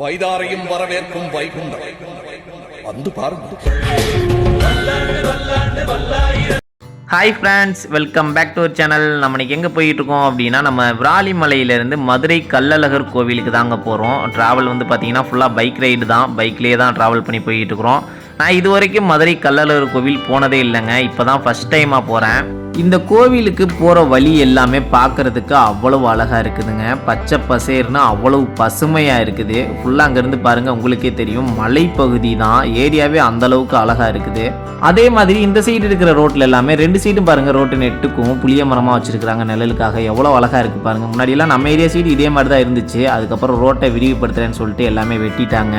வைதாரையும் வரவேற்கும் வைகுண்டம். வந்து பாருங்கள் hi friends welcome back to our channel நம்ம இன்னைக்கு எங்கே போயிட்டுருக்கோம் அப்படின்னா நம்ம விராலிமலையிலேருந்து மதுரை கள்ளழகர் கோவிலுக்கு தாங்க போகிறோம் ட்ராவல் வந்து பார்த்தீங்கன்னா ஃபுல்லாக பைக் ரைடு தான். பைக்லேயே தான் ட்ராவல் பண்ணி போயிட்டு இருக்கிறோம் நான் இது வரைக்கும் மதுரை கள்ளழகர் கோவில் போனதே இல்லைங்க. இப்போ தான் ஃபஸ்ட் டைமாக போகிறேன் இந்த கோவிலுக்கு போகிற வழி எல்லாமே பார்க்கறதுக்கு அவ்வளவு அழகாக இருக்குதுங்க. பச்சை பசேர்னு அவ்வளவு பசுமையாக இருக்குது. ஃபுல்லாக அங்கேருந்து பாருங்கள் உங்களுக்கே தெரியும். மலைப்பகுதி தான். ஏரியாவே அந்தளவுக்கு அழகாக இருக்குது. அதே மாதிரி இந்த சைடு இருக்கிற ரோட்டில் எல்லாமே ரெண்டு சைடும் பாருங்கள் ரோட்டு நெட்டுக்கும் புளிய மரமாக வச்சுருக்குறாங்க நிழலுக்காக. எவ்வளோ அழகாக இருக்குது பாருங்கள் முன்னாடியெல்லாம் நம்ம ஏரியா சைடு இதே மாதிரி தான் இருந்துச்சு. அதுக்கப்புறம் ரோட்டை விரிவுபடுத்துறேன்னு சொல்லிட்டு எல்லாமே வெட்டிட்டாங்க.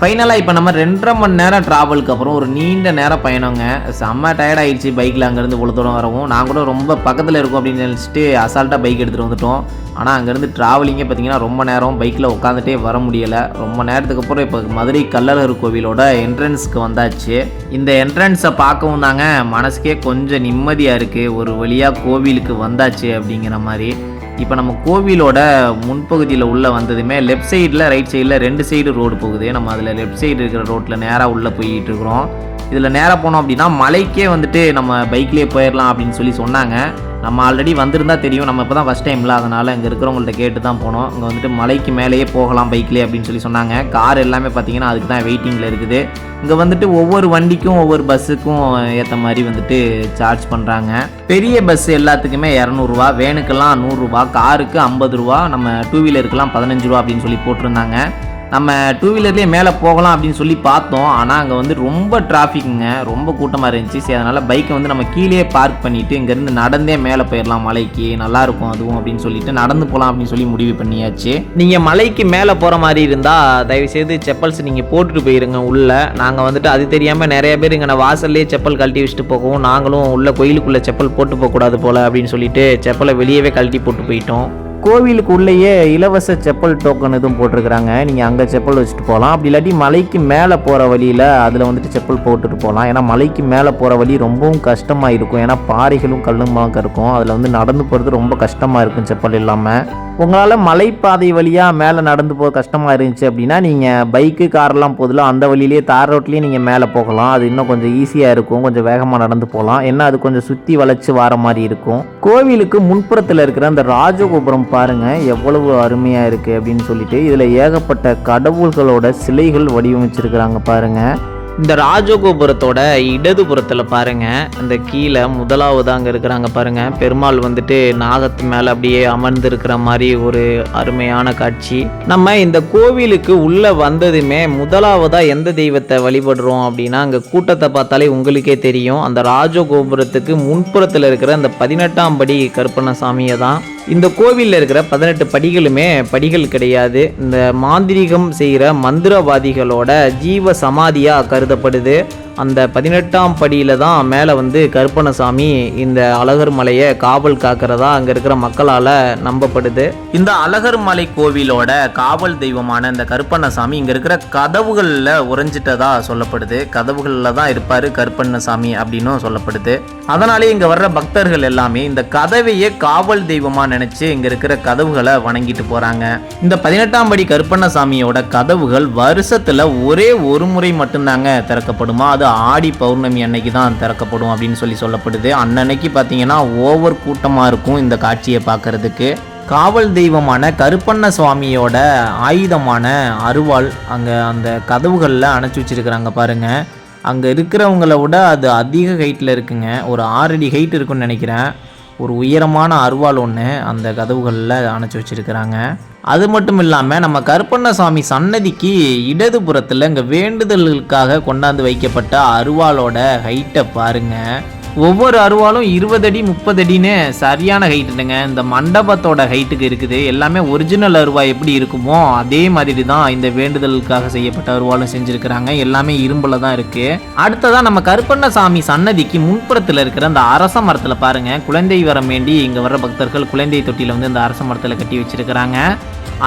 ஃபைனலாக இப்போ நம்ம ரெண்டரை மணி நேரம் ட்ராவலுக்கு அப்புறம் ஒரு நீண்ட நேரம் பயணங்க. செம்ம டயர்ட் ஆயிடுச்சு பைக்கில் அங்கேருந்து இவ்வளோ தூரம் வரவும். நான் கூட ரொம்ப பக்கத்தில் இருக்கும் அப்படின்னு நினச்சிட்டு அசால்ட்டாக பைக் எடுத்துகிட்டு வந்துட்டோம். ஆனால் அங்கேருந்து ட்ராவலிங்கே பார்த்தீங்கன்னா ரொம்ப நேரம் பைக்கில் உட்காந்துட்டே வர முடியலை. ரொம்ப நேரத்துக்கு அப்புறம் இப்போ மதுரை கல்லழகர் கோவிலோட என்ட்ரன்ஸ்க்கு வந்தாச்சு. இந்த என்ட்ரன்ஸை பார்க்கவும் தாங்க மனசுக்கே கொஞ்சம் நிம்மதியாக இருக்குது ஒரு வழியாக கோவிலுக்கு வந்தாச்சு அப்படிங்கிற மாதிரி. இப்போ நம்ம கோவிலோட முன்பகுதியில் உள்ளே வந்ததுமே லெஃப்ட் சைடில் ரைட் சைடில் ரெண்டு சைடு ரோடு போகுது. நம்ம அதில் லெஃப்ட் சைடு இருக்கிற ரோட்டில் நேராக உள்ளே போயிட்டு இருக்கிறோம். இதில் நேராக போனோம் அப்படின்னா மலைக்கே வந்துட்டு நம்ம பைக்லேயே போயிடலாம் அப்படின்னு சொல்லி சொன்னாங்க. நம்ம ஆல்ரெடி வந்திருந்தா தெரியும். நம்ம இப்போ தான் ஃபஸ்ட் டைம்ல அதனால் இங்கே இருக்கிறவங்கள்ட்ட கேட்டு தான் போனோம். இங்கே வந்துட்டு மலைக்கு மேலேயே போகலாம் பைக்லேயே அப்படின்னு சொல்லி சொன்னாங்க. கார் எல்லாமே பார்த்தீங்கன்னா அதுக்கு தான் வெயிட்டிங்கில் இருக்குது. இங்கே வந்துட்டு ஒவ்வொரு வண்டிக்கும் ஒவ்வொரு பஸ்ஸுக்கும் ஏற்ற மாதிரி வந்துட்டு சார்ஜ் பண்ணுறாங்க பெரிய பஸ் எல்லாத்துக்குமே இரநூறுவா வேனுக்கெல்லாம் நூறுரூவா காருக்கு ஐம்பது ரூபா நம்ம டூ வீலருக்கெல்லாம் பதினஞ்சு ரூபா அப்படின்னு சொல்லி போட்டிருந்தாங்க. நம்ம டூ வீலர்லேயே மேலே போகலாம் அப்படின்னு சொல்லி பார்த்தோம். ஆனால் அங்கே வந்து ரொம்ப டிராஃபிக்குங்க ரொம்ப கூட்டமாக இருந்துச்சு. சரி அதனால் பைக்கை வந்து நம்ம கீழே பார்க் பண்ணிவிட்டு இங்கேருந்து நடந்தே மேலே போயிடலாம் மலைக்கு. நல்லாயிருக்கும் அதுவும் அப்படின்னு சொல்லிட்டு நடந்து போகலாம் அப்படின்னு சொல்லி முடிவு பண்ணியாச்சு. நீங்கள் மலைக்கு மேலே போகிற மாதிரி இருந்தால் தயவுசெய்து செப்பல்ஸ் நீங்கள் போட்டுட்டு போயிருங்க உள்ளே. நாங்கள் வந்துட்டு அது தெரியாமல் நிறைய பேர் இங்கே வாசல்லே செப்பல் கழட்டி வச்சுட்டு போகவும் நாங்களும் உள்ள கோயிலுக்குள்ளே செப்பல் போட்டு போகக்கூடாது போல் அப்படின்னு சொல்லிட்டு செப்பலை வெளியவே கழட்டி போட்டு போயிட்டோம். கோவிலுக்கு உள்ளேயே இலவச செப்பல் டோக்கன் எதுவும் போட்டிருக்கிறாங்க. நீங்கள் அங்கே செப்பல் வச்சுட்டு போகலாம். அப்படி இல்லாட்டி மலைக்கு மேலே போகிற வழியில் அதில் வந்துட்டு செப்பல் போட்டுட்டு போகலாம். ஏன்னா மலைக்கு மேலே போகிற வழி ரொம்பவும் கஷ்டமாக இருக்கும். ஏன்னா பாறைகளும் கல்லுமாக இருக்கும். அதில் வந்து நடந்து போகிறது ரொம்ப கஷ்டமாக இருக்கும் செப்பல் இல்லாமல் உங்களால் மலைப்பாதை வழியாக மேலே நடந்து போக கஷ்டமாக இருந்துச்சு அப்படின்னா நீங்கள் பைக்கு கார்லாம் போதில் அந்த வழியிலேயே தார் ரோட்லேயே நீங்கள் மேலே போகலாம். அது இன்னும் கொஞ்சம் ஈஸியாக இருக்கும். கொஞ்சம் வேகமாக நடந்து போகலாம். ஏன்னா அது கொஞ்சம் சுற்றி வளைச்சு வர மாதிரி இருக்கும். கோவிலுக்கு முன்புறத்தில் இருக்கிற அந்த ராஜகோபுரம் பாருங்கள் எவ்வளவு அருமையாக இருக்குது அப்படின்னு சொல்லிட்டு இதில் ஏகப்பட்ட கடவுள்களோட சிலைகள் வடிவமைச்சிருக்கிறாங்க பாருங்கள் இந்த ராஜகோபுரத்தோட இடதுபுறத்தில் பாருங்கள் அந்த கீழே முதலாவது அங்கே இருக்கிறாங்க பாருங்கள் பெருமாள் வந்துட்டு நாகத்து மேலே அப்படியே அமர்ந்து இருக்கிற மாதிரி ஒரு அருமையான காட்சி. நம்ம இந்த கோவிலுக்கு உள்ளே வந்ததுமே முதலாவதாக எந்த தெய்வத்தை வழிபடுறோம் அப்படின்னா அங்கே கூட்டத்தை பார்த்தாலே உங்களுக்கே தெரியும். அந்த ராஜகோபுரத்துக்கு முன்புறத்தில் இருக்கிற அந்த பதினெட்டாம் படி கருப்பண்ணசாமியை தான் இந்த கோவிலில் இருக்கிற பதினெட்டு படிகளுமே படிகள் கிடையாது. இந்த மாந்திரிகம் செய்கிற மந்திரவாதிகளோட ஜீவ சமாதியாக கருதப்படுது. அந்த பதினெட்டாம் படியில் தான் மேலே வந்து கருப்பணசாமி இந்த அழகர் மலையை காவல் காக்கிறதா அங்கே இருக்கிற மக்களால் நம்பப்படுது. இந்த அழகர் மலை கோவிலோட காவல் தெய்வமான இந்த கருப்பண்ணசாமி இங்கே இருக்கிற கதவுகளில் உறைஞ்சிட்டதா சொல்லப்படுது. கதவுகளில் தான் இருப்பார் கருப்பண்ணசாமி அப்படின்னும் சொல்லப்படுது. அதனாலே இங்கே வர்ற பக்தர்கள் எல்லாமே இந்த கதவையே காவல் தெய்வமாக நினச்சி இங்கே இருக்கிற கதவுகளை வணங்கிட்டு போகிறாங்க இந்த பதினெட்டாம் படி கருப்பண்ணசாமியோட கதவுகள் வருஷத்தில் ஒரே ஒரு முறை மட்டும்தாங்க திறக்கப்படுமா? அது ஆடி பௌர்ணமி அன்னைக்கு தான் திறக்கப்படும் அப்படின்னு சொல்லி சொல்லப்படுது. அன்னன்னைக்கு பார்த்தீங்கன்னா ஓவர் கூட்டமாக இருக்கும் இந்த காட்சியை பார்க்கறதுக்கு. காவல் தெய்வமான கருப்பண்ண சுவாமியோட ஆயுதமான அருவாள் அங்கே அந்த கதவுகளில் அணைச்சி வச்சுருக்கிறாங்க பாருங்க. அங்கே இருக்கிறவங்கள விட அது அதிக ஹைட்டில் இருக்குங்க. ஒரு ஆறடி ஹைட் இருக்குன்னு நினைக்கிறேன். ஒரு உயரமான அருவாள் ஒன்று அந்த கதவுகளில் அணைச்சி வச்சுருக்கிறாங்க. அது மட்டும் இல்லாமல் நம்ம கருப்பண்ணசாமி சன்னதிக்கு இடதுபுறத்தில் இங்கே வேண்டுதல்களுக்காக கொண்டாந்து வைக்கப்பட்ட அருவாளோட ஹைட்டை பாருங்கள் ஒவ்வொரு அருவாலும் இருபது அடி முப்பது அடின்னு சரியான ஹைட்டுங்க இந்த மண்டபத்தோட ஹைட்டுக்கு இருக்குது. எல்லாமே ஒரிஜினல் அருவா எப்படி இருக்குமோ அதே மாதிரி தான் இந்த வேண்டுதலுக்காக செய்யப்பட்ட அருவாலும் செஞ்சுருக்கிறாங்க. எல்லாமே இரும்பில் தான் இருக்குது அடுத்ததாக நம்ம கருப்பண்ணசாமி சன்னதிக்கு முன்புறத்தில் இருக்கிற அந்த அரச மரத்தில் பாருங்கள் குழந்தை வரம் வேண்டி இங்கே வர்ற பக்தர்கள் குழந்தை தொட்டியில் வந்து இந்த அரச மரத்தில் கட்டி வச்சிருக்கிறாங்க.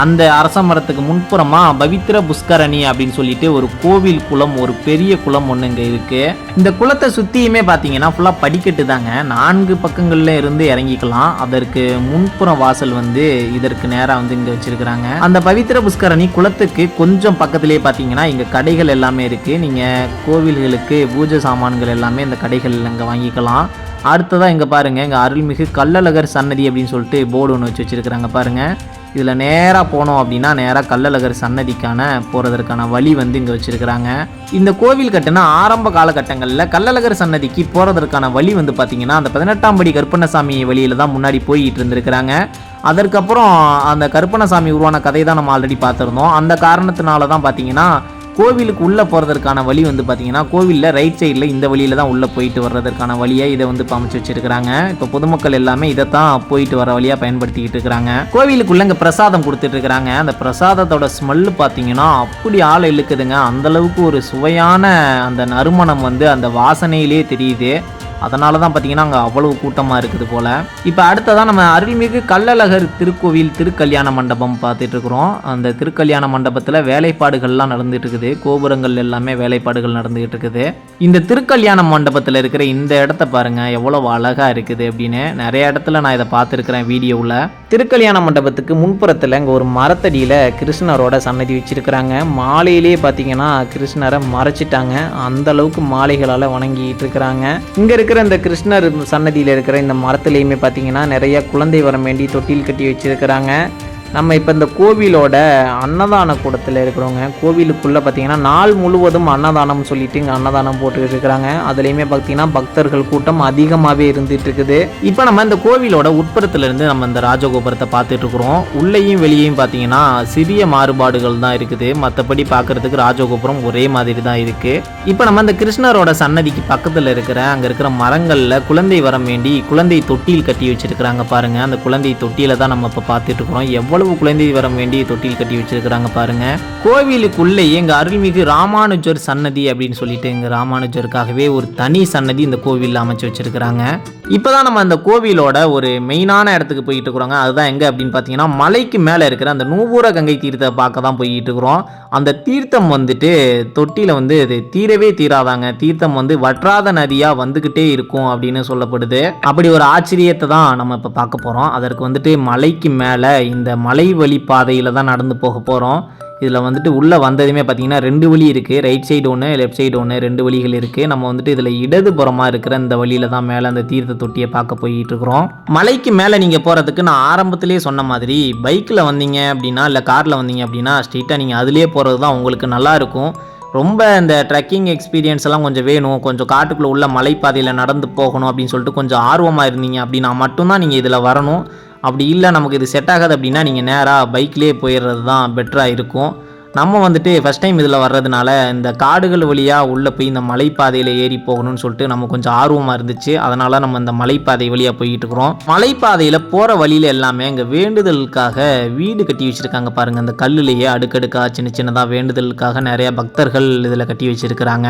அந்த அரச மரத்துக்கு முன்புறமா பவித்ர புஷ்கரணி அப்படின்னு சொல்லிட்டு ஒரு கோவில் குளம் ஒரு பெரிய குளம் ஒன்று இங்கே இருக்கு. இந்த குளத்தை சுற்றியுமே பார்த்தீங்கன்னா ஃபுல்லாக படிக்கட்டு தாங்க. நான்கு பக்கங்கள்ல இருந்து இறங்கிக்கலாம். அதற்கு முன்புற வாசல் வந்து இதற்கு நேராக வந்து இங்கே வச்சிருக்கிறாங்க. அந்த பவித்ர புஷ்கரணி குளத்துக்கு கொஞ்சம் பக்கத்திலேயே பார்த்தீங்கன்னா இங்கே கடைகள் எல்லாமே இருக்கு. நீங்கள் கோவில்களுக்கு பூஜை சாமான்கள் எல்லாமே இந்த கடைகள் இங்கே வாங்கிக்கலாம். அடுத்ததாக இங்கே பாருங்கள் இங்கே அருள்மிகு கள்ளழகர் சன்னதி அப்படின்னு சொல்லிட்டு போர்டு ஒன்று வச்சு வச்சுருக்கிறாங்க பாருங்கள் இதில் நேராக போனோம் அப்படின்னா நேராக கள்ளழகர் சன்னதிக்கான போகிறதற்கான வழி வந்து இங்கே வச்சுருக்கிறாங்க. இந்த கோவில் கட்டின ஆரம்ப காலகட்டங்களில் கள்ளழகர் சன்னதிக்கு போகிறதற்கான வழி வந்து பார்த்திங்கன்னா அந்த பதினெட்டாம் படி கருப்பண்ணசாமி வழியில் தான் முன்னாடி போயிட்டு இருந்திருக்கிறாங்க. அதற்கப்புறம் அந்த கருப்பண்ணசாமி உருவான கதை தான் நம்ம ஆல்ரெடி பார்த்துருந்தோம். அந்த காரணத்தினால தான் பார்த்திங்கன்னா கோவிலுக்கு உள்ளே போகிறதற்கான வழி வந்து பார்த்தீங்கன்னா கோவிலில் ரைட் சைடில் இந்த வழியில் தான் உள்ளே போயிட்டு வர்றதற்கான வழியை இதை வந்து இப்போ அமைச்சு வச்சிருக்கிறாங்க. இப்போ பொதுமக்கள் எல்லாமே இதை தான் போயிட்டு வர வழியாக பயன்படுத்திக்கிட்டு இருக்கிறாங்க. கோவிலுக்குள்ளே இங்கே பிரசாதம் கொடுத்துட்டு இருக்கிறாங்க. அந்த பிரசாதத்தோட ஸ்மெல்லு பார்த்தீங்கன்னா அப்படி ஆள் இழுக்குதுங்க. அந்தளவுக்கு ஒரு சுவையான அந்த நறுமணம் வந்து அந்த வாசனையிலே தெரியுது. அதனால தான் பார்த்தீங்கன்னா அங்கே அவ்வளவு கூட்டமாக இருக்குது போல். இப்போ அடுத்ததான் நம்ம அருள்மிகு கள்ளழகர் திருக்கோவில் திருக்கல்யாண மண்டபம் பார்த்துட்டு இருக்கிறோம். அந்த திருக்கல்யாண மண்டபத்தில் வேலைப்பாடுகள்லாம் நடந்துட்டு இருக்குது. கோபுரங்கள் எல்லாமே வேலைப்பாடுகள் நடந்துகிட்டு இருக்குது. இந்த திருக்கல்யாண மண்டபத்தில் இருக்கிற இந்த இடத்த பாருங்கள் எவ்வளோ அழகாக இருக்குது அப்படின்னு. நிறைய இடத்துல நான் இதை பார்த்துருக்குறேன் வீடியோவில். திருக்கல்யாண மண்டபத்துக்கு முன்புறத்தில் இங்கே ஒரு மரத்தடியில் கிருஷ்ணரோட சன்னதி வச்சுருக்குறாங்க. மாலையிலே பார்த்தீங்கன்னா கிருஷ்ணரை மறைச்சிட்டாங்க. அந்த அளவுக்கு மாலைகளால் வணங்கிட்டு இருக்கிறாங்க. இங்கே இருக்கிற இந்த கிருஷ்ணர் சன்னதியில் இருக்கிற இந்த மரத்துலேயுமே பார்த்தீங்கன்னா நிறைய குழந்தை வரம் வேண்டி தொட்டில் கட்டி வச்சிருக்கிறாங்க. நம்ம இப்போ இந்த கோவிலோட அன்னதான கூடத்தில் இருக்கிறவங்க கோவிலுக்குள்ளே பார்த்தீங்கன்னா நாள் முழுவதும் அன்னதானம் சொல்லிட்டு இங்கே அன்னதானம் போட்டுக்கிட்டு இருக்கிறாங்க. அதுலேயுமே பார்த்தீங்கன்னா பக்தர்கள் கூட்டம் அதிகமாகவே இருந்துட்டு இருக்குது. இப்போ நம்ம இந்த கோவிலோட உட்புறத்துலேருந்து நம்ம இந்த ராஜகோபுரத்தை பார்த்துட்டு இருக்கிறோம். உள்ளேயும் வெளியேயும் பார்த்தீங்கன்னா சிறிய மாறுபாடுகள் தான் இருக்குது. மற்றபடி பார்க்கறதுக்கு ராஜகோபுரம் ஒரே மாதிரி தான் இருக்குது இப்போ நம்ம இந்த கிருஷ்ணரோட சன்னதிக்கு பக்கத்தில் இருக்கிற அங்கே இருக்கிற மரங்களில் குழந்தை வரம் வேண்டி குழந்தை தொட்டியில் கட்டி வச்சிருக்கிறாங்க பாருங்கள் அந்த குழந்தை தொட்டியில தான் நம்ம இப்போ பார்த்துட்டு இருக்கிறோம். அளவு குழந்தை வரம் வேண்டி தொட்டில் கட்டி வச்சிருக்கிறாங்க பாருங்க. கோவிலுக்குள்ளேயே எங்க அருள்மிகு ராமானுஜர் சன்னதி அப்படின்னு சொல்லிட்டு எங்க ராமானுஜருக்காகவே ஒரு தனி சன்னதி இந்த கோவிலில் அமைச்சு வச்சிருக்கிறாங்க. இப்போதான் நம்ம அந்த கோவிலோட ஒரு மெயினான இடத்துக்கு போயிட்டு இருக்கிறோங்க. அதுதான் எங்க அப்படின்னு பார்த்தீங்கன்னா மலைக்கு மேலே இருக்கிற அந்த நூபூர கங்கை தீர்த்தத்தை பார்க்க தான் போயிட்டு இருக்கிறோம். அந்த தீர்த்தம் வந்துட்டு தொட்டியில் வந்து இது தீரவே தீராதாங்க. தீர்த்தம் வந்து வற்றாத நதியாக வந்துக்கிட்டே இருக்கும் அப்படின்னு சொல்லப்படுது. அப்படி ஒரு ஆச்சரியத்தை தான் நம்ம இப்போ பார்க்க போகிறோம் அதற்கு வந்துட்டு மலைக்கு மேலே இந்த மலை மலை வழி பாதையில் தான் நடந்து போக போகிறோம் இதில் வந்துட்டு உள்ளே வந்ததுமே பார்த்தீங்கன்னா ரெண்டு வழி இருக்குது ரைட் சைடு ஒன்று லெஃப்ட் சைடு ஒன்று ரெண்டு வழிகள் இருக்குது நம்ம வந்துட்டு இதில் இடதுபுறமாக இருக்கிற இந்த வழியில் தான் மேலே அந்த தீர்த்த தொட்டியை பார்க்க போயிட்டு இருக்கிறோம். மலைக்கு மேலே நீங்கள் போகிறதுக்கு நான் ஆரம்பத்துலேயே சொன்ன மாதிரி பைக்கில் வந்தீங்க அப்படின்னா இல்லை காரில் வந்தீங்க அப்படின்னா ஸ்ட்ரெயிட்டாக நீங்கள் அதிலே போகிறது தான் உங்களுக்கு நல்லாயிருக்கும் ரொம்ப இந்த ட்ரெக்கிங் எக்ஸ்பீரியன்ஸ் எல்லாம் கொஞ்சம் வேணும். கொஞ்சம் காட்டுக்குள்ளே உள்ள மலைப்பாதையில் நடந்து போகணும் அப்படின்னு சொல்லிட்டு கொஞ்சம் ஆர்வமாக இருந்தீங்க அப்படின்னா மட்டும்தான் நீங்கள் இதில் வரணும். அப்படி இல்லை நமக்கு இது செட் ஆகாது அப்படின்னா நீங்கள் நேராக பைக்லேயே போயிடுறது தான் பெட்டராக இருக்கும். நம்ம வந்துட்டு ஃபஸ்ட் டைம் இதில் வர்றதுனால இந்த காடுகள் வழியாக உள்ளே போய் இந்த மலைப்பாதையில் ஏறி போகணும்னு சொல்லிட்டு நம்ம கொஞ்சம் ஆர்வமாக இருந்துச்சு. அதனால் நம்ம இந்த மலைப்பாதை வழியாக போயிட்டு இருக்கிறோம். மலைப்பாதையில் போகிற வழியில் எல்லாமே அங்கே வேண்டுதலுக்காக வீடு கட்டி வச்சுருக்காங்க பாருங்கள் அந்த கல்லுலேயே அடுக்கடுக்காக சின்ன சின்னதாக வேண்டுதலுக்காக நிறையா பக்தர்கள் இதில் கட்டி வச்சுருக்கிறாங்க.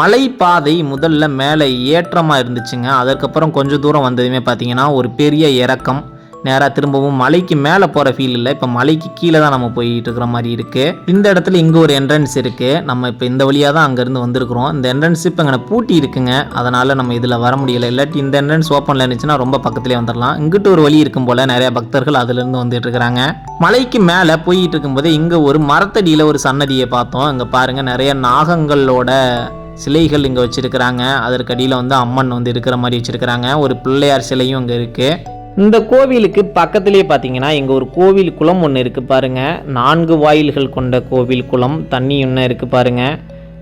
மலைப்பாதை முதல்ல மேலே ஏற்றமாக இருந்துச்சுங்க. அதற்கப்புறம் கொஞ்சம் தூரம் வந்ததுமே பார்த்தீங்கன்னா ஒரு பெரிய இறக்கம். நேராக திரும்பவும் மலைக்கு மேலே போகிற ஃபீல் இல்லை. இப்போ மலைக்கு கீழே தான் நம்ம போயிட்டு இருக்கிற மாதிரி இருக்குது இந்த இடத்துல இங்கே ஒரு என்ட்ரன்ஸ் இருக்குது நம்ம இப்போ இந்த வழியாக தான் அங்கேருந்து வந்திருக்கிறோம். இந்த என்ட்ரன்ஸ் இப்போ இங்கே பூட்டி இருக்குங்க. அதனால் நம்ம இதில் வர முடியல. இல்லாட்டி இந்த என்ட்ரன்ஸ் ஓப்பனில் இருந்துச்சுன்னா ரொம்ப பக்கத்துலேயே வந்துடலாம் இங்கிட்டு ஒரு வழி இருக்கும் போல் நிறைய பக்தர்கள் அதுலேருந்து வந்துட்டு இருக்கிறாங்க. மலைக்கு மேலே போயிட்டு இருக்கும்போது இங்கே ஒரு மரத்தடியில் ஒரு சன்னதியை பார்த்தோம். இங்கே பாருங்கள் நிறைய நாகங்களோட சிலைகள் இங்கே வச்சுருக்கிறாங்க. அதற்கடியில் வந்து அம்மன் வந்து இருக்கிற மாதிரி வச்சிருக்கிறாங்க. ஒரு பிள்ளையார் சிலையும் இங்கே இருக்குது இந்த கோவிலுக்கு பக்கத்திலே பார்த்தீங்கன்னா இங்கே ஒரு கோவில் குளம் ஒன்று இருக்குது பாருங்க. நான்கு வாயில்கள் கொண்ட கோவில் குளம் தண்ணி ஒன்று இருக்குது பாருங்க.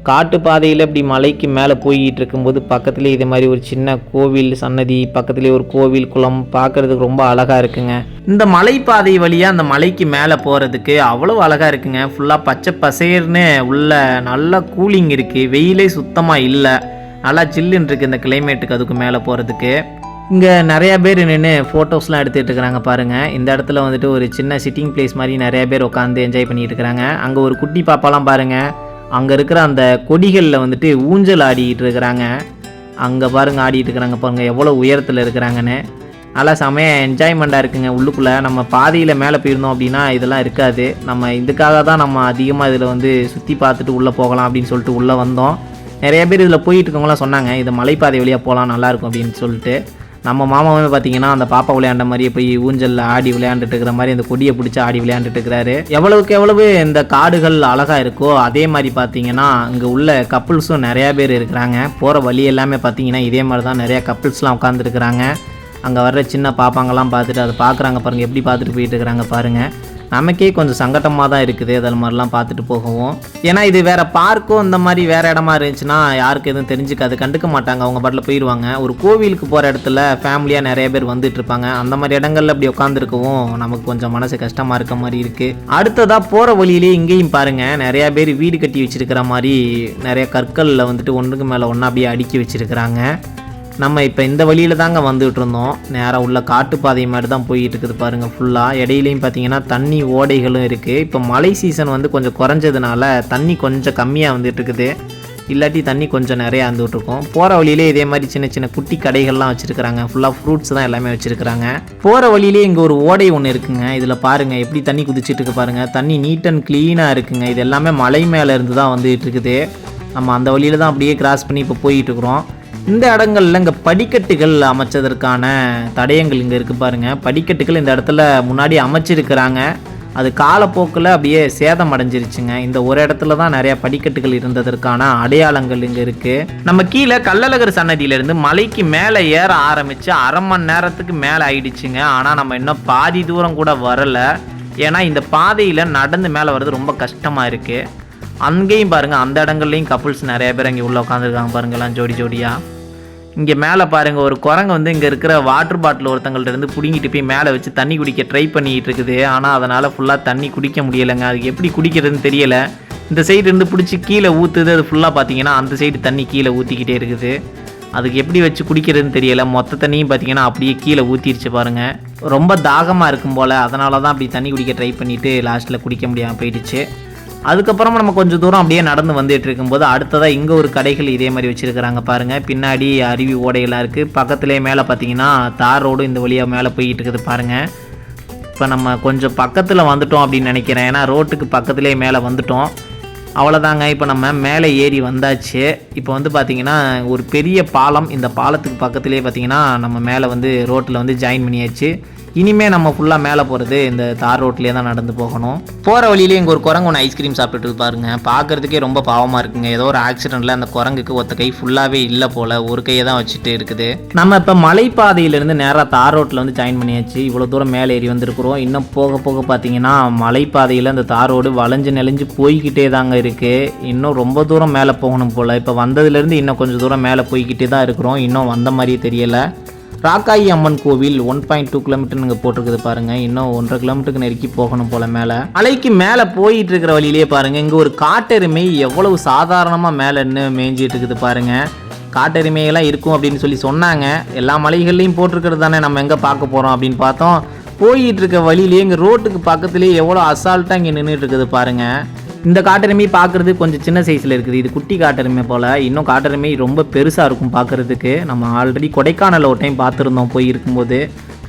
காட்டு பாதையில் இப்படி மலைக்கு மேலே போய்கிட்டு இருக்கும்போது பக்கத்துலேயே இது மாதிரி ஒரு சின்ன கோவில் சன்னதி பக்கத்துலேயே ஒரு கோவில் குளம் பார்க்கறதுக்கு ரொம்ப அழகாக இருக்குங்க. இந்த மலைப்பாதை வழியாக அந்த மலைக்கு மேலே போகிறதுக்கு அவ்வளோ அழகாக இருக்குங்க. ஃபுல்லாக பச்சை பசேர்னு உள்ள நல்ல கூலிங் இருக்குது வெயிலே சுத்தமாக இல்லை. நல்லா ஜில்லுன்னு இருக்குது இந்த கிளைமேட்டுக்கு அதுக்கு மேலே போகிறதுக்கு இங்கே நிறையா பேர் நின்று ஃபோட்டோஸ்லாம் எடுத்துகிட்டு இருக்கிறாங்க பாருங்கள் இந்த இடத்துல வந்துட்டு ஒரு சின்ன சிட்டிங் பிளேஸ் மாதிரி நிறையா பேர் உட்காந்து என்ஜாய் பண்ணிகிட்டு இருக்கிறாங்க அங்கே ஒரு குட்டி பாப்பாலாம் பாருங்கள் அங்கே இருக்கிற அந்த கொடிகளில் வந்துட்டு ஊஞ்சல் ஆடிக்கிட்டு இருக்கிறாங்க. அங்கே பாருங்க ஆடிட்டு இருக்கிறாங்க பாருங்க. எவ்வளோ உயரத்தில் இருக்கிறாங்கன்னு. நல்லா செமையாக என்ஜாய்மெண்ட்டாக இருக்குங்க உள்ளுக்குள்ளே. நம்ம பாதியில் மேலே போயிருந்தோம் அப்படின்னா இதெல்லாம் இருக்காது. நம்ம இதுக்காக தான் நம்ம அதிகமாக இதில் வந்து சுற்றி பார்த்துட்டு உள்ளே போகலாம் அப்படின்னு சொல்லிட்டு உள்ளே வந்தோம். நிறைய பேர் இதில் போயிட்டு இருக்கவங்களாம் சொன்னாங்க இது மலைப்பாதை வழியாக போகலாம் நல்லாயிருக்கும் அப்படின்னு சொல்லிட்டு. நம்ம மாமாவே பார்த்தீங்கன்னா அந்த பாப்பா விளையாண்ட மாதிரியே போய் ஊஞ்சலில் ஆடி விளையாண்டுட்டு இருக்கிற மாதிரி அந்த கொடியை பிடிச்சி ஆடி விளையாண்டுட்டு இருக்கிறாரு. எவ்வளவுக்கு எவ்வளவு இந்த காடுகள் அழகாக இருக்கோ அதே மாதிரி பார்த்தீங்கன்னா இங்கே உள்ள கப்புள்ஸும் நிறையா பேர் இருக்கிறாங்க. போகிற வழி எல்லாமே பார்த்தீங்கன்னா இதே மாதிரி தான் நிறையா கப்புள்ஸ்லாம் உட்காந்துருக்குறாங்க அங்கே வர்ற சின்ன பாப்பாங்கெல்லாம் பார்த்துட்டு அதை பார்க்குறாங்க பாருங்கள் எப்படி பார்த்துட்டு போயிட்டு இருக்கிறாங்க பாருங்கள் நமக்கே கொஞ்சம் சங்கட்டமாக தான் இருக்குது. அதில் மாதிரிலாம் பார்த்துட்டு போகவும். ஏன்னா இது வேறு பார்க்கும் இந்த மாதிரி வேறு இடமா இருந்துச்சுன்னா யாருக்கு எதுவும் தெரிஞ்சுக்காது கண்டுக்க மாட்டாங்க. அவங்க பாட்டில் போயிடுவாங்க ஒரு கோவிலுக்கு போகிற இடத்துல ஃபேமிலியாக நிறைய பேர் வந்துட்டு இருப்பாங்க. அந்த மாதிரி இடங்கள்ல இப்படி உட்காந்துருக்கவும் நமக்கு கொஞ்சம் மனசு கஷ்டமாக இருக்க மாதிரி இருக்குது அடுத்ததாக போகிற வழியிலே இங்கேயும் பாருங்கள் நிறையா பேர் வீடு கட்டி வச்சிருக்கிற மாதிரி நிறைய கற்களில் வந்துட்டு ஒன்றுக்கு மேலே ஒன்றா அப்படியே அடுக்கி வச்சிருக்கிறாங்க. நம்ம இப்போ இந்த வழியில் தாங்க வந்துகிட்டு இருந்தோம் நேராக உள்ள காட்டுப்பாதை மாதிரி தான் போயிட்டு இருக்குது பாருங்கள் ஃபுல்லாக இடையிலையும் பார்த்தீங்கன்னா தண்ணி ஓடைகளும் இருக்குது இப்போ மழை சீசன் வந்து கொஞ்சம் குறைஞ்சதுனால தண்ணி கொஞ்சம் கம்மியாக வந்துட்டு இருக்குது இல்லாட்டி தண்ணி கொஞ்சம் நிறையா இருந்துகிட்ருக்கும் போகிற வழியிலே இதே மாதிரி சின்ன சின்ன குட்டி கடைகள்லாம் வச்சுருக்கிறாங்க. ஃபுல்லாக ஃப்ரூட்ஸ் தான் எல்லாமே வச்சுருக்கிறாங்க. போகிற வழியிலே இங்கே ஒரு ஓடை ஒன்று இருக்குங்க. இதில் பாருங்கள் எப்படி தண்ணி குதிச்சிட்டு இருக்கு பாருங்கள் தண்ணி நீட் அண்ட் க்ளீனாக இருக்குங்க. இது எல்லாமே மலை மேலே இருந்து தான் வந்துட்டு இருக்குது நம்ம அந்த வழியில் தான் அப்படியே கிராஸ் பண்ணி இப்போ போயிட்டுருக்குறோம் இந்த இடங்கள்ல இங்கே படிக்கட்டுகள் அமைச்சதற்கான தடயங்கள் இங்கே இருக்குது பாருங்கள் படிக்கட்டுகள் இந்த இடத்துல முன்னாடி அமைச்சிருக்கிறாங்க. அது காலப்போக்கில் அப்படியே சேதம் அடைஞ்சிருச்சுங்க. இந்த ஒரு இடத்துல தான் நிறைய படிக்கட்டுகள் இருந்ததற்கான அடையாளங்கள் இங்கே இருக்குது நம்ம கீழே கள்ளழகர் சன்னதியிலேருந்து மலைக்கு மேலே ஏற ஆரம்பித்து அரை மணி நேரத்துக்கு மேலே ஆயிடுச்சுங்க. ஆனால் நம்ம இன்னும் பாதி தூரம் கூட வரலை. ஏன்னா இந்த பாதையில் நடந்து மேலே வர்றது ரொம்ப கஷ்டமாக இருக்குது அங்கேயும் பாருங்கள் அந்த இடங்கள்லையும் கப்புள்ஸ் நிறைய பேர் இங்கே உள்ளே உட்காந்துருக்காங்க பாருங்கள்லாம் ஜோடி ஜோடியாக இங்கே மேலே பாருங்கள் ஒரு குரங்கு வந்து இங்கே இருக்கிற வாட்டர் பாட்டில் ஒருத்தங்கள்ட்ட இருந்து பிடுங்கிட்டு போய் மேலே வச்சு தண்ணி குடிக்க ட்ரை பண்ணிகிட்டு இருக்குது. ஆனால் அதனால் ஃபுல்லாக தண்ணி குடிக்க முடியலைங்க. அதுக்கு எப்படி குடிக்கிறதுன்னு தெரியலை. இந்த சைடு இருந்து பிடிச்சி கீழே ஊற்றுது அது ஃபுல்லாக பார்த்தீங்கன்னா அந்த சைடு தண்ணி கீழே ஊற்றிக்கிட்டே இருக்குது. அதுக்கு எப்படி வச்சு குடிக்கிறதுன்னு தெரியலை. மொத்த தண்ணியும் பார்த்தீங்கன்னா அப்படியே கீழே ஊற்றிருச்சு பாருங்கள் ரொம்ப தாகமாக இருக்கும் போல். அதனால தான் அப்படி தண்ணி குடிக்க ட்ரை பண்ணிவிட்டு லாஸ்ட்டில் குடிக்க முடியாமல் போயிடுச்சு. அதுக்கப்புறமா நம்ம கொஞ்சம் தூரம் அப்படியே நடந்து வந்துட்டு இருக்கும்போது அடுத்ததாக இங்கே ஒரு கடைகள் இதே மாதிரி வச்சுருக்கிறாங்க பாருங்கள் பின்னாடி அருவி ஓடையெல்லாம் இருக்குது பக்கத்துலேயே மேலே பார்த்தீங்கன்னா தார் ரோடு இந்த வழியாக மேலே போயிட்டு இருக்குது பாருங்கள் இப்போ நம்ம கொஞ்சம் பக்கத்தில் வந்துட்டோம் அப்படின்னு நினைக்கிறேன். ஏன்னா ரோட்டுக்கு பக்கத்துலேயே மேலே வந்துட்டோம். அவ்வளோதாங்க இப்போ நம்ம மேலே ஏறி வந்தாச்சு. இப்போ வந்து பார்த்திங்கன்னா ஒரு பெரிய பாலம் இந்த பாலத்துக்கு பக்கத்துலேயே பார்த்திங்கன்னா நம்ம மேலே வந்து ரோட்டில் வந்து ஜாயின் பண்ணியாச்சு. இனிமே நம்ம ஃபுல்லாக மேலே போகிறது இந்த தார் ரோட்லேயே தான் நடந்து போகணும். போகிற வழியிலே இங்கே ஒரு குரங்கு ஒன்று ஐஸ்கிரீம் சாப்பிட்டுட்டு பாருங்க. பார்க்கறதுக்கே ரொம்ப பாவமாக இருக்குங்க. ஏதோ ஒரு ஆக்சிடெண்ட்டில் அந்த குரங்குக்கு ஒத்த கை ஃபுல்லாகவே இல்லை போல். ஒரு கையை தான் வச்சுட்டு இருக்குது. நம்ம இப்போ மலைப்பாதையிலேருந்து நேராக தார் ரோட்டில் வந்து ஜாயின் பண்ணியாச்சு. இவ்வளோ தூரம் மேலே ஏறி வந்திருக்கிறோம். இன்னும் போக போக பார்த்தீங்கன்னா மலைப்பாதையில் அந்த தார் ரோடு வளைஞ்சு நெளிஞ்சு போய்கிட்டே தாங்க இருக்குது இன்னும் ரொம்ப தூரம் மேலே போகணும் போல். இப்போ வந்ததுலேருந்து இன்னும் கொஞ்சம் தூரம் மேலே போய்கிட்டே தான் இருக்கிறோம். இன்னும் வந்த மாதிரியே தெரியலை. ராக்காயி அம்மன் கோவில் ஒன் பாயிண்ட் டூ கிலோமீட்டர் இங்கே போட்டிருக்குது பாருங்க. இன்னும் ஒன்றரை கிலோமீட்டருக்கு நெருக்கி போகணும் போல மேலே. மலைக்கு மேலே போயிட்டு இருக்கிற வழியிலே பாருங்க இங்கே ஒரு காட்டெருமை எவ்வளவு சாதாரணமாக மேலே நின்று மேய்ஞ்சிட்டு இருக்குது பாருங்க. காட்டெருமையெல்லாம் இருக்கும் அப்படின்னு சொல்லி சொன்னாங்க. எல்லா மலைகள்லையும் போட்டிருக்கிறது தானே நம்ம எங்கே பார்க்க போகிறோம் அப்படின்னு பார்த்தோம். போயிட்டு இருக்க வழியிலேயே இங்கே ரோட்டுக்கு பக்கத்துலேயே எவ்வளோ அசால்ட்டாக இங்கே நின்றுட்டு இருக்குது பாருங்கள் இந்த காட்டெருமை பார்க்குறது கொஞ்சம் சின்ன சைஸில் இருக்குது. இது குட்டி காட்டெருமை போல். இன்னும் காட்டெருமை ரொம்ப பெருசாக இருக்கும் பார்க்குறதுக்கு. நம்ம ஆல்ரெடி கொடைக்கானல் ஒரு டைம் பார்த்துருந்தோம் போய் இருக்கும்போது.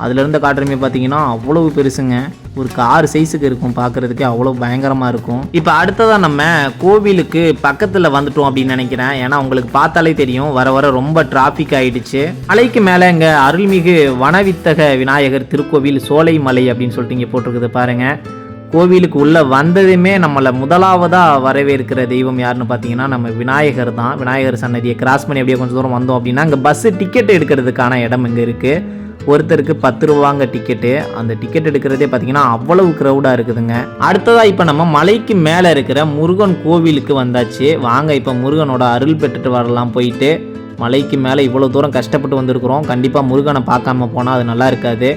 அதில் இருந்த காட்டெருமை பார்த்தீங்கன்னா அவ்வளவு பெருசுங்க. ஒரு கார் சைஸுக்கு இருக்கும் பார்க்குறதுக்கே அவ்வளோ பயங்கரமாக இருக்கும். இப்போ அடுத்ததாக நம்ம கோவிலுக்கு பக்கத்தில் வந்துட்டோம் அப்படின்னு நினைக்கிறேன். ஏன்னா உங்களுக்கு பார்த்தாலே தெரியும் வர வர ரொம்ப டிராஃபிக் ஆகிடுச்சு மலைக்கு மேலே இங்கே அருள்மிகு வனவித்தக விநாயகர் திருக்கோவில் சோலைமலை அப்படின்னு சொல்லிட்டு இங்கே போட்டிருக்குது பாருங்கள் கோவிலுக்கு உள்ளே வந்ததுமே நம்மளை முதலாவதாக வரவேற்கிற தெய்வம் யாருன்னு பார்த்தீங்கன்னா நம்ம விநாயகர் தான். விநாயகர் சன்னதியை கிராஸ் பண்ணி அப்படியே கொஞ்சம் தூரம் வந்தோம் அப்படின்னா அங்கே பஸ்ஸு டிக்கெட் எடுக்கிறதுக்கான இடம் இங்கே இருக்குது ஒருத்தருக்கு பத்து ரூபாங்க டிக்கெட்டு அந்த டிக்கெட் எடுக்கிறதே பார்த்தீங்கன்னா அவ்வளவு க்ரௌடாக இருக்குதுங்க. அடுத்ததாக இப்போ நம்ம மலைக்கு மேலே இருக்கிற முருகன் கோவிலுக்கு வந்தாச்சு. வாங்க இப்போ முருகனோட அருள் பெற்றுட்டு வரலாம் போயிட்டு. மலைக்கு மேலே இவ்வளோ தூரம் கஷ்டப்பட்டு வந்திருக்கிறோம். கண்டிப்பாக முருகனை பார்க்காம போனால் அது நல்லா இருக்காது.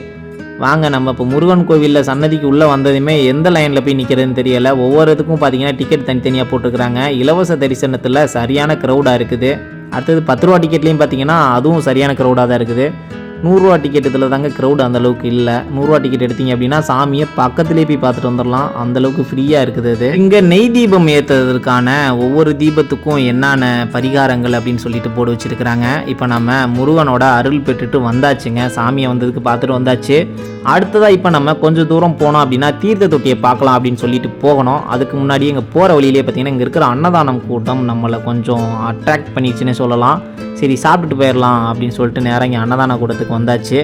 வாங்க நம்ம இப்போ முருகன் கோவிலில் சன்னதிக்கு உள்ளே வந்ததுமே எந்த லைனில் போய் நிற்கிறதுன்னு தெரியலை. ஒவ்வொரு இதுக்கும் பார்த்தீங்கன்னா டிக்கெட் தனித்தனியாக போட்டுக்கிறாங்க இலவச தரிசனத்தில் சரியான க்ரௌடாக இருக்குது. அடுத்தது பத்து ரூபா டிக்கெட்லேயும் பார்த்தீங்கன்னா அதுவும் சரியான க்ரௌடாக தான் இருக்குது. நூறுரூவா டிக்கெட் இதில் தாங்க க்ரௌட் அந்த அளவுக்கு இல்லை. நூறுரூவா டிக்கெட் எடுத்தீங்க அப்படின்னா சாமியை பக்கத்துலேயே போய் பார்த்துட்டு வந்துடலாம் அந்தளவுக்கு ஃப்ரீயாக இருக்குது அது இங்கே நெய் தீபம் ஏற்றுறதுக்கான ஒவ்வொரு தீபத்துக்கும் என்னென்ன பரிகாரங்கள் அப்படின்னு சொல்லிட்டு போட்டு வச்சுருக்கிறாங்க. இப்போ நம்ம முருகனோட அருள் பெற்றுட்டு வந்தாச்சுங்க. சாமியை வந்ததுக்கு பார்த்துட்டு வந்தாச்சு. அடுத்ததாக இப்போ நம்ம கொஞ்சம் தூரம் போனோம் அப்படின்னா தீர்த்த தொட்டியை பார்க்கலாம் அப்படின்னு சொல்லிட்டு போகணும். அதுக்கு முன்னாடி இங்கே போகிற வழியிலே பார்த்தீங்கன்னா இங்கே இருக்கிற அன்னதானம் கூட்டம் நம்மளை கொஞ்சம் அட்ராக்ட் பண்ணிச்சுன்னு சொல்லலாம். சரி சாப்பிட்டுட்டு போயிடலாம் அப்படின்னு சொல்லிட்டு நேரம் இங்கே அன்னதான கூடத்துக்கு வந்தாச்சு.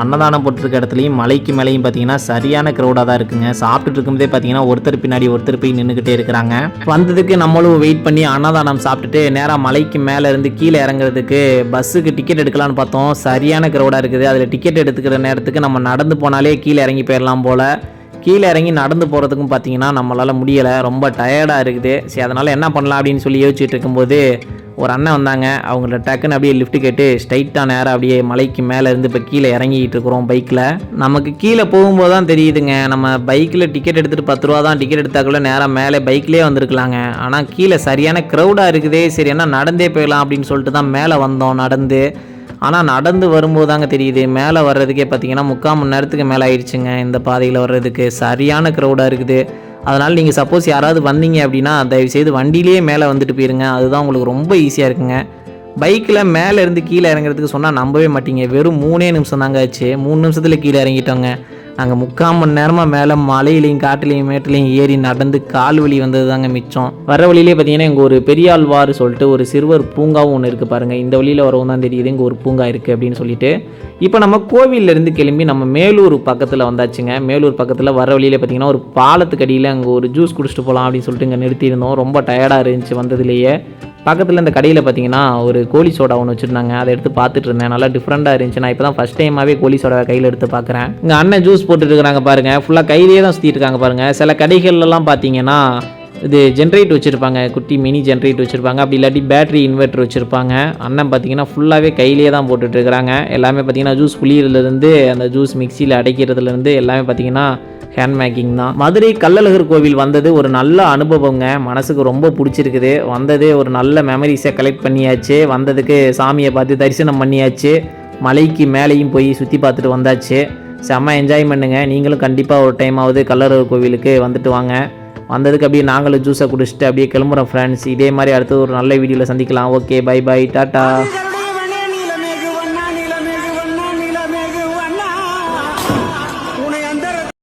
அன்னதானம் போட்டிருக்க இடத்துலையும் மலைக்கு மேலேயும் பார்த்தீங்கன்னா சரியான க்ரௌடாக தான் இருக்குங்க. சாப்பிட்டுட்டு இருக்கும்போதே பார்த்தீங்கன்னா ஒருத்தர் பின்னாடி ஒருத்தர் போய் நின்றுக்கிட்டே இருக்கிறாங்க. வந்ததுக்கு நம்மளும் வெயிட் பண்ணி அன்னதானம் சாப்பிட்டுட்டு நேராக மலைக்கு மேலே இருந்து கீழே இறங்குறதுக்கு பஸ்ஸுக்கு டிக்கெட் எடுக்கலாம்னு பார்த்தோம். சரியான க்ரௌடாக இருக்குது. அதில் டிக்கெட் எடுத்துக்கிற நேரத்துக்கு நம்ம நடந்து போனாலே கீழே இறங்கி போயிடலாம் போல். கீழே இறங்கி நடந்து போகிறதுக்கும் பார்த்தீங்கன்னா நம்மளால் முடியலை. ரொம்ப டயர்டாக இருக்குது. சரி அதனால் என்ன பண்ணலாம் அப்படின்னு சொல்லி யோசிச்சுட்டு இருக்கும்போது ஒரு அண்ணன் வந்தாங்க. அவங்கள்ட்ட டக்குன்னு அப்படியே லிஃப்ட் கேட்டு ஸ்ட்ரைட்டாக நேராக அப்படியே மலைக்கு மேலே இருந்து இப்போ கீழே இறங்கிட்டு இருக்கிறோம் பைக்கில் நமக்கு கீழே போகும்போது தான் தெரியுதுங்க. நம்ம பைக்கில் டிக்கெட் எடுத்துகிட்டு பத்து ரூபா தான் டிக்கெட் எடுத்தாக்குள்ள நேராக மேலே பைக்லேயே வந்திருக்கலாங்க. ஆனால் கீழே சரியான க்ரௌடாக இருக்குதே சரி என்ன நடந்தே போயிடலாம் அப்படின்னு சொல்லிட்டு தான் மேலே வந்தோம் நடந்து. ஆனால் நடந்து வரும்போது தாங்க தெரியுது. மேலே வர்றதுக்கே பார்த்தீங்கன்னா முக்கால் மணி நேரத்துக்கு மேலே ஆயிடுச்சுங்க. இந்த பாதையில் வர்றதுக்கு சரியான க்ரௌடாக இருக்குது. அதனால் நீங்கள் சப்போஸ் யாராவது வந்தீங்க அப்படின்னா தயவுசெய்து வண்டியிலேயே மேலே வந்துட்டு போயிருங்க. அதுதான் உங்களுக்கு ரொம்ப ஈஸியாக இருக்குங்க. பைக்கில் மேலே இருந்து கீழே இறங்குறதுக்கு சொன்னால் நம்பவே மாட்டீங்க. வெறும் மூணே நிமிஷம் தாங்க ஆச்சு. மூணு நிமிஷத்தில் கீழே இறங்கிட்டோங்க. நாங்கள் முக்கால் மணி நேரமாக மேலே மலையிலையும் காட்டுலையும் மேட்டுலையும் ஏறி நடந்து கால் வலி வந்தது தாங்க மிச்சம். வர வழியிலே பார்த்தீங்கன்னா இங்கே ஒரு பெரியாழ்வார் சொல்லிட்டு ஒரு சிறுவர் பூங்காவும் ஒன்று இருக்குது பாருங்கள் இந்த வழியில் வரவும் தான் தெரியுது இங்கே ஒரு பூங்கா இருக்குது அப்படின்னு சொல்லிட்டு. இப்போ நம்ம கோவில்லேருந்து கிளம்பி நம்ம மேலூர் பக்கத்தில் வந்தாச்சுங்க. மேலூர் பக்கத்தில் வர வழியிலே பார்த்தீங்கன்னா ஒரு பாலத்துக்கு அடியில் அங்கே ஒரு ஜூஸ் குடிச்சிட்டு போகலாம் அப்படின்னு சொல்லிட்டு இங்கே நிறுத்தியிருந்தோம். ரொம்ப டயர்டாக இருந்துச்சு வந்ததுலேயே. பக்கத்தில் இந்த கடையில் பார்த்தீங்கன்னா ஒரு கோழி சோடா ஒன்று வச்சுருந்தாங்க. அதை எடுத்து பார்த்துட்டு இருந்தேன். நல்லா டிஃப்ரெண்ட்டாக இருந்துச்சு. நான் இப்போ தான் ஃபஸ்ட் டைமாகவே கோழி சோடா கையில் எடுத்து பார்க்குறேன் இங்கே அண்ணன் ஜூஸ் போட்டுட்டு இருக்கிறாங்க பாருங்கள் ஃபுல்லாக கையிலேயே தான் சுற்றிட்டு இருக்காங்க பாருங்கள் சில கடைகள்லாம் பார்த்தீங்கன்னா இது ஜென்ரேட் வச்சுருப்பாங்க குட்டி மினி ஜென்ரேட் வச்சுருப்பாங்க அப்படி இல்லாட்டி பேட்டரி இன்வெர்ட்ரு வச்சுருப்பாங்க. அண்ணன் பார்த்தீங்கன்னா ஃபுல்லாகவே கையிலேயே தான் போட்டுட்டுருக்குறாங்க. எல்லாமே பார்த்தீங்கன்னா ஜூஸ் புளியறதுலேருந்து அந்த ஜூஸ் மிக்சியில் அடைக்கிறதுலேருந்து எல்லாமே பார்த்தீங்கன்னா ஹேண்ட் மேக்கிங் தான். மதுரை கள்ளழகர் கோவில் வந்தது ஒரு நல்ல அனுபவங்க. மனசுக்கு ரொம்ப பிடிச்சிருக்குது. வந்தது ஒரு நல்ல மெமரிஸை கலெக்ட் பண்ணியாச்சு. வந்ததுக்கு சாமியை பார்த்து தரிசனம் பண்ணியாச்சு. மலைக்கு மேலேயும் போய் சுற்றி பார்த்துட்டு வந்தாச்சு. செம்ம என்ஜாய் பண்ணுங்க நீங்களும் கண்டிப்பாக ஒரு டைமாவது கள்ளழகர் கோவிலுக்கு வந்துட்டு வாங்க. வந்ததுக்கு அப்படியே நாங்களும் ஜூஸை குடிச்சிட்டு அப்படியே கிளம்புறோம் ஃப்ரெண்ட்ஸ் இதே மாதிரி அடுத்து ஒரு நல்ல வீடியோவில் சந்திக்கலாம். Okay bye by tata